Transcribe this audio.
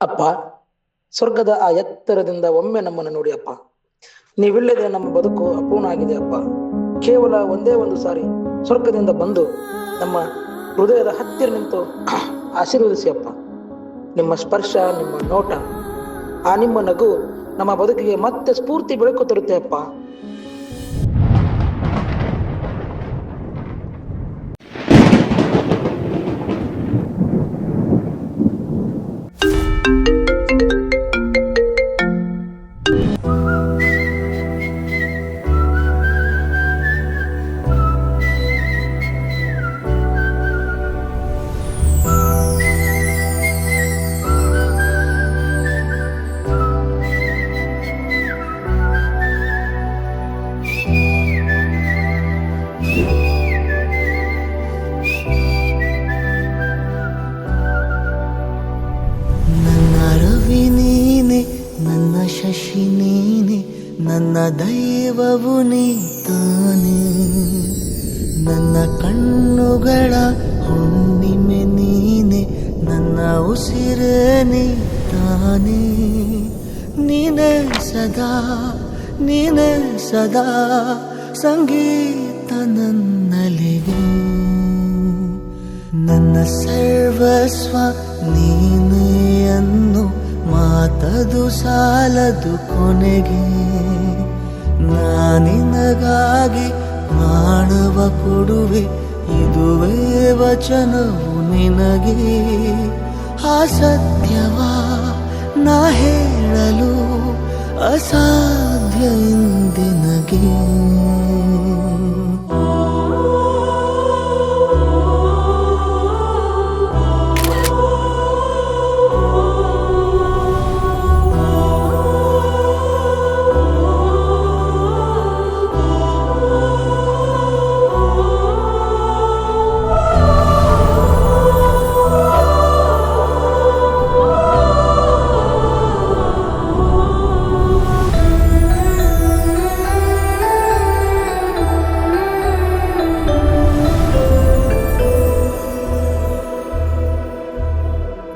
ಅಪ್ಪ, ಸ್ವರ್ಗದ ಆ ಎತ್ತರದಿಂದ ಒಮ್ಮೆ ನಮ್ಮನ್ನು ನೋಡಿ ಅಪ್ಪ. ನೀವಿಲ್ಲದೆ ನಮ್ಮ ಬದುಕು ಅಪೂರ್ಣ ಆಗಿದೆ ಅಪ್ಪ. ಕೇವಲ ಒಂದೇ ಒಂದು ಸಾರಿ ಸ್ವರ್ಗದಿಂದ ಬಂದು ನಮ್ಮ ಹೃದಯದ ಹತ್ತಿರ ನಿಂತು ಆಶೀರ್ವದಿಸಿ ಅಪ್ಪ. ನಿಮ್ಮ ಸ್ಪರ್ಶ, ನಿಮ್ಮ ನೋಟ, ಆ ನಿಮ್ಮ ನಗು ನಮ್ಮ ಬದುಕಿಗೆ ಮತ್ತೆ ಸ್ಫೂರ್ತಿ ಬೆಳಕು ತರುತ್ತೆ ಅಪ್ಪ. ನನ್ನ ದೈವವು ನೀ ತಾನೆ ನನ್ನ ಕಣ್ಣುಗಳ ಹುಣ್ಣಿಮೆ ನೀನೆ. ನನ್ನ ಉಸಿರೇ ನೀ ತಾನೆ ನೀನೆ ಸದಾ ನೀನೆ ಸದಾ ಸಂಗೀತ ನನ್ನಲಿಗೆ ನನ್ನ ಸರ್ವಸ್ವ ನೀನೆಯನ್ನು ಮಾತದು ಸಾಲದು ಕೊನೆಗೆ ನಾನಿನಗಾಗಿ ಮಾಡುವ ಕೊಡುವೆ ಇದುವೇ ವಚನವು ನಿನಗೆ. ಆ ಸತ್ಯವಾ ನಾ ಹೇಳಲು ಅಸಾಧ್ಯ ಇಂದಿನಗೆ.